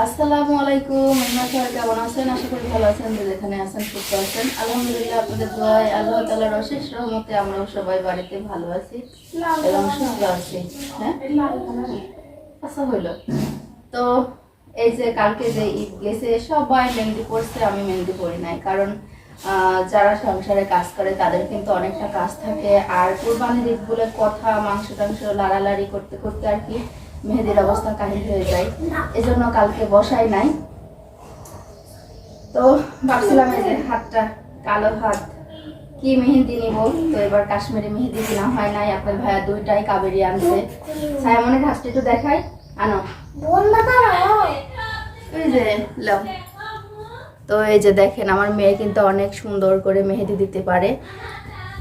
আসসালামু আলাইকুম, আপনারা কেমন আছেন? আশা করি ভালো আছেন, যে যেখানে আছেন, সুস্থ আছেন। আলহামদুলিল্লাহ, আপনাদের দোয়ায় আল্লাহ তাআলার অশেষ রহমতে আমরাও সবাই বাড়িতে ভালো আছি এবং সুস্থ আছি। হ্যাঁ? আচ্ছা তো এই যে কালকে যে ঈদ গেছে, সবাই মেহেন্দি পড়ছে আমি মেহেন্দি পড়ি নাই। কারণ যারা সংসারে কাজ করে, তাদের কিন্তু অনেকটা কাজ থাকে। আর কোরবানির ঈদ কথা মাংস টাংস লাড়ালাড়ি করতে করতে আর কি মেহেদির অবস্থা কাহিল হয়ে যায়। এজন্য কালকে বসাই নাই। তো ভাবছিলাম এই যে হাতটা, কালো হাত, কি মেহেদি নিব? তো এবার কাশ্মীরি মেহেদি কিনা হয় নাই। আপনার ভাইয়া দুইটাই কাবেরি আনছে। সায়ামনের হাতটা একটু দেখাই। আনো। এই যে তো এই যে দেখেন, আমার মেয়ে কিন্তু অনেক সুন্দর করে মেহেদি দিতে পারে।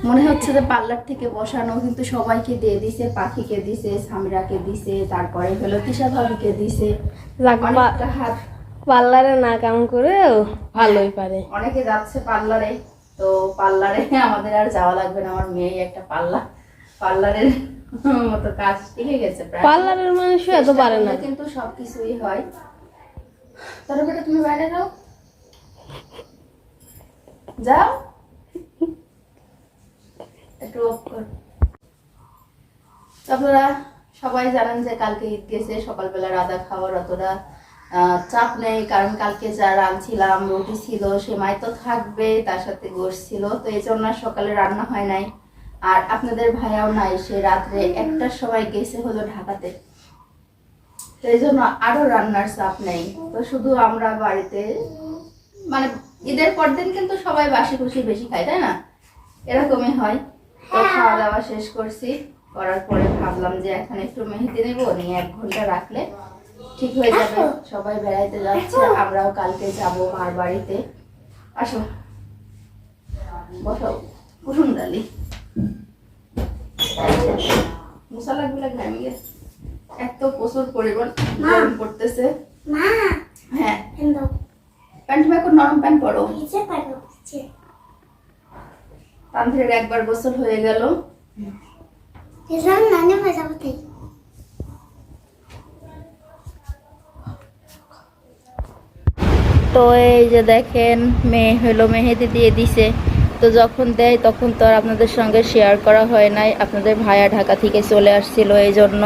মনে হচ্ছে যে পার্লার থেকে বসানো কিন্তু সবাইকে দিয়ে দিছে পাখিকে দিছে সামিরাকে দিছে তারপরে হলো তিশা ভাবিকে দিছে। হাত পার্লারে না কাম করে ভালোই পারে। অনেকে যাচ্ছে পার্লারে তো পার্লারে আমাদের আর যাওয়া লাগবে না আমার মেয়ে একটা পার্লার। পার্লারের মতো কাজ শিখে গেছে পার্লারের মানুষ এত পারে না। কিন্তু সবকিছুই হয়। তারপরে তুমি বাইরে যাও। যাও। একটু off কর। আপনারা সবাই জানেন যে কালকে ঈদ গেছে, সকালবেলা রাধা খাওয়ার অতটা চাপ নেই, কারণ কালকে যা রাঁধছিলাম, রুটি ছিল, সেমাই তো থাকবে, তার সাথে গোশ ছিল, তো এই জন্য সকালে রান্না হয় নাই। আর আপনাদের ভাইয়াও নাই, সে রাত্রে একটার সময় গেছে হলো ঢাকাতে। তো এই জন্য আরও রান্নার চাপ নেই। তো শুধু আমরা বাড়িতে মানে ঈদের পর দিন কিন্তু সবাই বাসি খুশি বেশি খায়, তাই না? এরকমই হয়। তো খাওয়া দাওয়া শেষ করছি। করার পরে ভাবলাম যে এখন একটু মেহেদি নেব নিয়ে এক ঘণ্টা রাখলে ঠিক হয়ে যাবে। সবাই বেড়াইতে যাচ্ছে আমরাও কালকে যাব মার বাড়িতে। আসো। বসাও কুসুম ডালি মশলা গুলা ঘামে গেছে। এত প্রচুর পরিমাণ গরম পড়তেছে। হ্যাঁ। প্যান্ট এখন নরম প্যান্ট পরো। তান্ত্রের একবার গোসল হয়ে গেল। তো এই যে দেখেন মেয়ে হলো মেহেদি দিয়ে দিছে। তো যখন দেয় তখন তো আর আপনাদের সঙ্গে শেয়ার করা হয় নাই। আপনাদের ভাইয়া ঢাকা থেকে চলে আসছিল এই জন্য।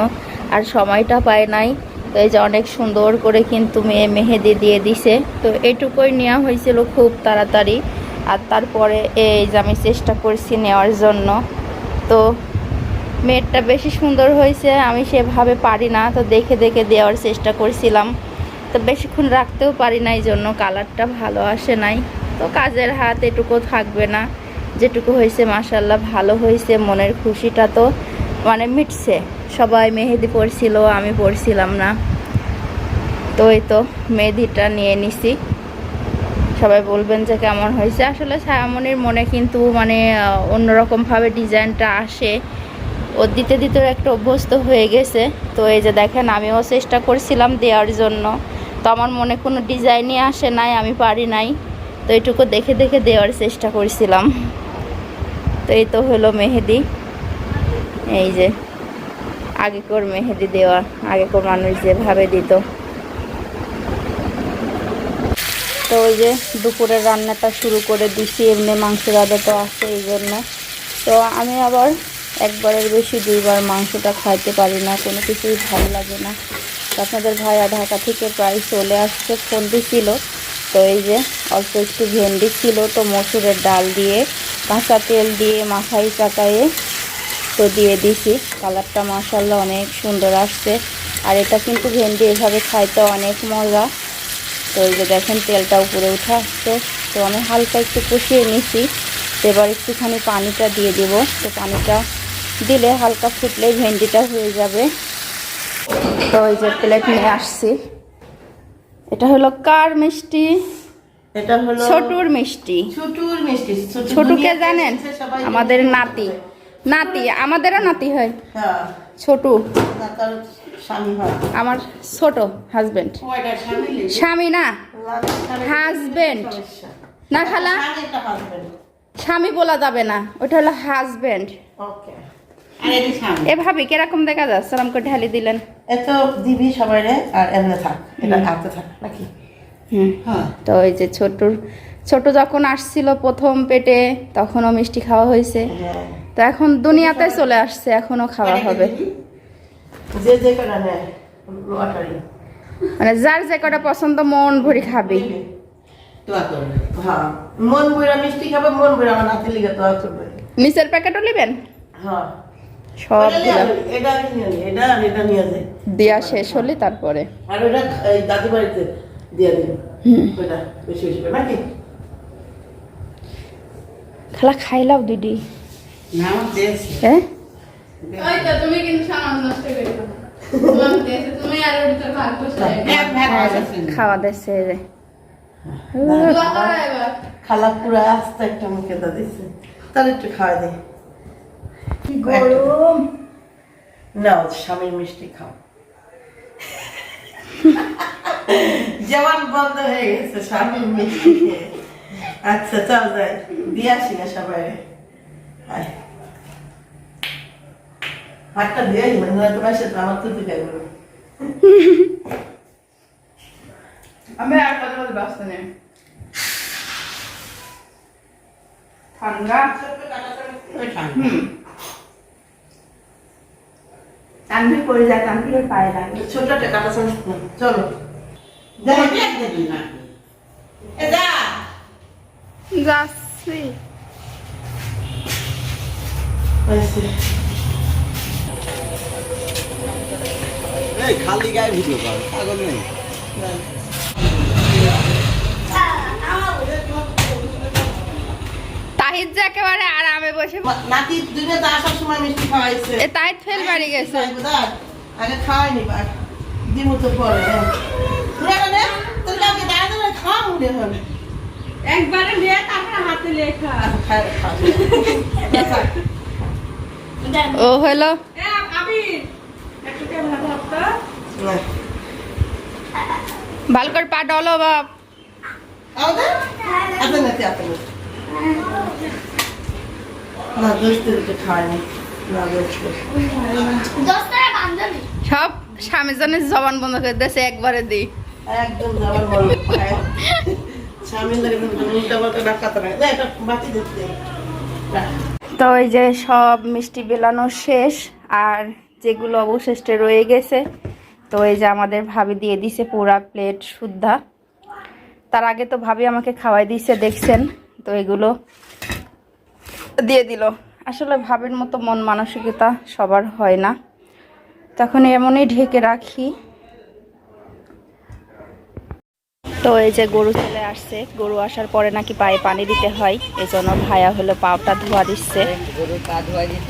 আর সময়টা পায় নাই। তো এই যে অনেক সুন্দর করে কিন্তু মেয়ে মেহেদি দিয়ে দিছে। তো এইটুকুই নেওয়া হয়েছিল খুব তাড়াতাড়ি। আর তারপরে এই যে আমি চেষ্টা করছি নেওয়ার জন্য। তো মেয়েরটা বেশি সুন্দর হয়েছে, আমি সেভাবে পারি না। তো দেখে দেখে দেওয়ার চেষ্টা করছিলাম। তো বেশিক্ষণ রাখতেও পারি না এই জন্য কালারটা ভালো আসে নাই। তো কাজের হাত এটুকু থাকবে না। যেটুকু হয়েছে মাসাল্লাহ ভালো হয়েছে, মনের খুশিটা তো মানে মিটছে। সবাই মেহেদি পড়ছিল আমি পড়ছিলাম না। তো এই তো মেহেদিটা নিয়ে নিছি। সবাই বলবেন যে কেমন হয়েছে। আসলে ছায়ামনির মনে কিন্তু মানে অন্যরকমভাবে ডিজাইনটা আসে। ও দিতে দিতে একটা অভ্যস্ত হয়ে গেছে। তো এই যে দেখেন, আমিও চেষ্টা করছিলাম দেওয়ার জন্য। তো আমার মনে কোনো ডিজাইনই আসে নাই, আমি পারি নাই। তো এটুকু দেখে দেখে দেওয়ার চেষ্টা করছিলাম। তো এই তো হলো মেহেদি। এই যে আগেকর মেহেদি দেওয়া, আগেকর মানুষ যেভাবে দিত। তো ওই যে দুপুরের রান্নাটা শুরু করে দিছি, এমনি মাংস তো আছে এই জন্য। তো আমি আবার একবারের বেশি দুইবার মাংসটা খাইতে পারি না, কোনো কিছুই ভালো লাগে না। আপনাদের ভাইয়া ঢাকা থেকে প্রায় চলে আসছে, ফোন দিছিল। তো এই যে অল্প একটু ভেন্ডি ছিল, তো মসুরের ডাল দিয়ে, কাঁচা তেল দিয়ে, মাথায় চাকায়ে তো দিয়ে দিছি। কালারটা মাসাল্লাহ অনেক সুন্দর আসছে। আর এটা কিন্তু ভেন্ডি এভাবে খাইতে অনেক মজা। তো এই যে দেখেন তেলটা উপরে উঠে আসছে। তো আমি হালকা একটু কষিয়ে নিছি। এবার একটুখানি পানিটা দিয়ে দেব। তো পানিটা দিলে হালকা ফুটলেই ভেন্ডিটা হয়ে যাবে। তো এই যে প্লেট নিয়ে আসছি। এটা হলো কার মিষ্টি? এটা হলো ছোটুর মিষ্টি। ছোটুর মিষ্টি। ছোটুকে জানেন? আমাদের নাতি। নাতি। আমাদেরও নাতি হয়। হ্যাঁ। ছোটু। আমার ছোট হাজবেন্ড স্বামী? না? হাজবেন্ড না খালা? স্বামী বলা যাবে না ওটা হলো হাজবেন্ড Okay. আর এটি স্বামী। এ ভাবি কীরকম দেখা যাচ্ছে সালাম করে ঢালি দিলেন। এত দিবি সবাই আর এমনি থাক এটা হাতে থাক নাকি? হুম। হ্যাঁ। তো ওই যে ছোটুর ছোট যখন আসছিল প্রথম পেটে তখনও মিষ্টি খাওয়া হয়েছে। হ্যাঁ। তো এখন দুনিয়াতে চলে আসছে এখনও খাওয়া হবে। যে যে কটা নেয় লটারি। মানে যার যে কটা পছন্দ মন ভরি খাবি। দোয়া করবে হ্যাঁ মন বইরা মিষ্টি খাবে মন আমার নাতি লিগে দোয়া করবে নিচের প্যাকেটও নেবেন হ্যাঁ সব এটা নিয়ে এটা এটা নিয়ে যায় দেওয়া শেষ হলে তারপরে। আর ওটা এই দাদি বাড়িতে দিয়ে দিন ওইটা বেশি বেশি নাকি খালা খাইলাও দিদি না হ্যাঁ ওই তো তুমি কিন্তু সামান নষ্ট করে দিও না। তোমার দেশে তুমি আর ওর ভাগ করছ। এক ভাগ আছে। খাওয়া দিচ্ছে খালা পুরো আস্তে একটা মুখে দা তাহলে একটু খাওয়া দিই গরম। নাও স্বামীর মিষ্টি খাও। জওয়ান বন্ধ হয়ে গেছে স্বামীর মিষ্টি আচ্ছা চল যাই। দিয়ে আসি না সবাই? আয়। বাসে তো আমার তো দিতে গেল আমি আর কথা বলতে ব্যস্ত নেই ঠান্ডা হুম তানভীর পড়ে যায় তানভীরের পায়ে লাগে ছোট একটা কাটা চামচ নাও, চলো যাচ্ছি এই খালি গায়ে ভিডিও কর পাগল নেই। তাহিদ যে একেবারে আরামে বসে নাতি দুটো তো আসার সময় মিষ্টি খাওয়াইছে। এ তাহিদ ফেল বাড়ি গেছে। আগে খাওয়াইনি বার দিমু তো পরে। তোরা না তোর কাউকে দাঁড়া দাঁড়া খাওয়া মনে হবে একবারে নিয়ে তারপরে হাতে লেখা। খাই খা থাক। ও হলো এ আবির একটু কেমন ভাবতো না। ভালো করে পা ডলো বাপ। দে। সব স্বামী জনের জবান বন্ধ করে দিয়েছে একবারে একদম রাখ। তো এই যে সব মিষ্টি বেলানো শেষ আর যেগুলো অবশিষ্ট রয়ে গেছে। তো এই যে আমাদের ভাবি দিয়ে দিছে পুরা প্লেট শুদ্ধা তার আগে তো ভাবি আমাকে খাওয়াই দিছে, দেখছেন? তো এগুলো দিয়ে দিল। আসলে ভাবির মতো মন মানসিকতা সবার হয় না। তখন এমনই ঢেকে রাখি। তো এই যে গরু চলে আসছে গরু আসার পরে নাকি পায়ে পানি দিতে হয় এই জন্য ভাইয়া হলো পাওটা ধোয়া দিচ্ছে।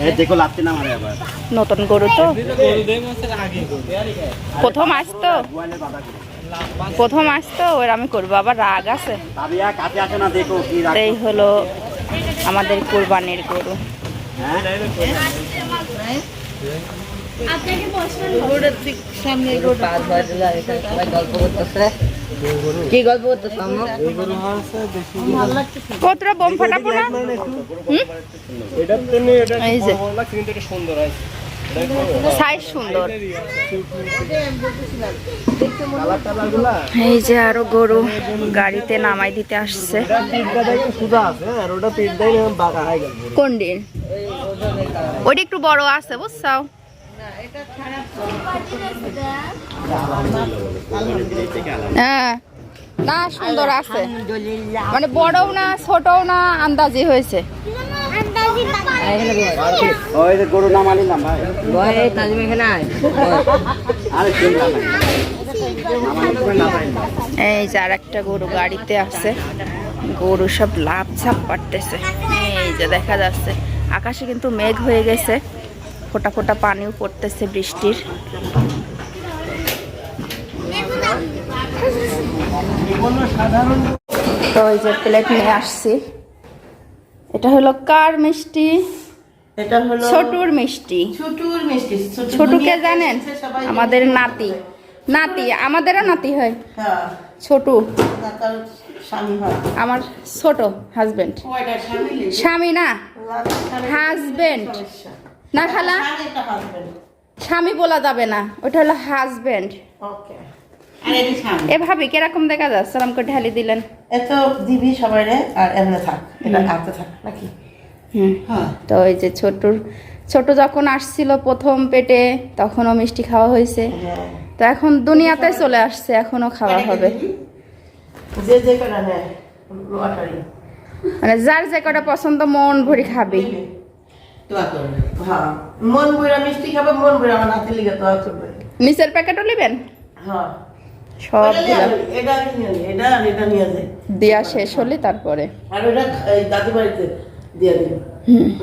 এই দেখো লাগছে না মারে আবার। নতুন গরু তো। প্রথম আসতো প্রথম আসতো ওর আমি করব আবার রাগ আছে। ভাবিয়া কাছে আসে না দেখো কি রাখ এই হলো গরু হ্যাঁ কতটা বোম হুম? এই যে। সাইজ সুন্দর। এই যে আরও গরু গাড়িতে নামাই দিতে আসছে। কোন দিন? ওইটা একটু বড় আছে, বুঝছাও? হ্যাঁ না সুন্দর আছে। মানে বড়ও না ছোটও না আন্দাজি হয়েছে। এই যে আর একটা গরু গাড়িতে আছে। গরু সব লাভ ছাপ পারতেছে এই যে দেখা যাচ্ছে। আকাশে কিন্তু মেঘ হয়ে গেছে। ফোটা ফোটা পানিও পড়তেছে বৃষ্টির। তো এই যে প্লেট নিয়ে আসছি। এটা হলো কার মিষ্টি? এটা হলো ছোটুর মিষ্টি। ছোটুর মিষ্টি ছোটুকে জানেন? আমাদের নাতি। নাতি আমাদেরও নাতি হয়। হ্যাঁ। ছোটু। স্বামী আমার ছোট হাজবেন্ড। স্বামী না হাজবেন্ড। না খালা? স্বামী বলা যাবে না ওটা হলো হাজবেন্ড ওকে। এ ভাবি কীরকম দেখা যাচ্ছে সালাম করে ঢালি দিলেন। এত দিবি সবাই রে আর এমনি থাক এটা থাক নাকি? হুম। হ্যাঁ। তো ওই যে ছোটুর ছোট যখন আসছিল প্রথম পেটে তখনও মিষ্টি খাওয়া হয়েছে। হ্যাঁ। তো এখন দুনিয়াতে চলে আসছে এখনও খাওয়া হবে। যে যে কটা মানে যার যে কটা পছন্দ মন ভরি খাবি। দোয়া করবে হ্যাঁ। মন বইরা মিষ্টি খাবে মন বইরা আমার নাতি লিগে তো করবে। নিচের প্যাকেটও নেবেন? হ্যাঁ। সব এটা এটা এটা নিয়ে দেওয়া শেষ হলে তারপরে। আর ওটা এই বাড়িতে দিয়ে দিন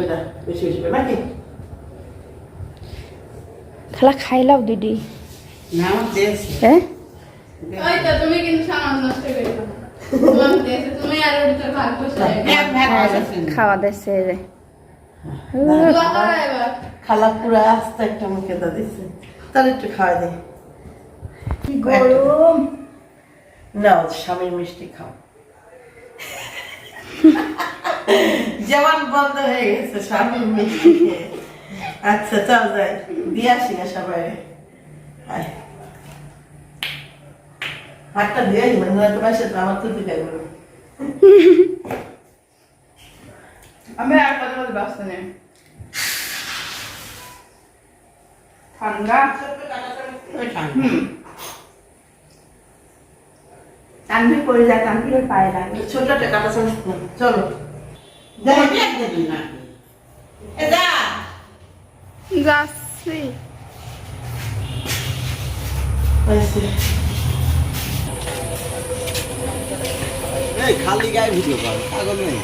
ওইটা বেশি বেশি নাকি? খালা খাইলাও দিদি। না হ্যাঁ? ওই তো তুমি কিন্তু সামান নষ্ট করে দিও। না। তোমাকে দিয়েছে, তুমি আর ওটা ভাগ বসে এক ভাগ বসেছেন। খাওয়া দোয়া এবার খালা পুরো আস্তে একটা মুখে দা দিচ্ছে তাহলে একটু খাওয়া দে। গরম। নাও স্বামীর মিষ্টি খাও। যেমন বন্ধ হয়ে গেছে স্বামীর মিষ্টি আচ্ছা চল যাই। দিয়ে আসি না সবাই। হাতটা দিয়ে আসি মানে নয়তো বাসে তো আমার তো দিতে গেল আমি আর কথা বলতে ব্যস্ত নেই ঠান্ডা সামনে। তানভি করে যায় তানভির পায়ে লাগে ছোট কাটা চামচ চলো। যাচ্ছি খালি গায়ে ভিডিও কর পাগল নেই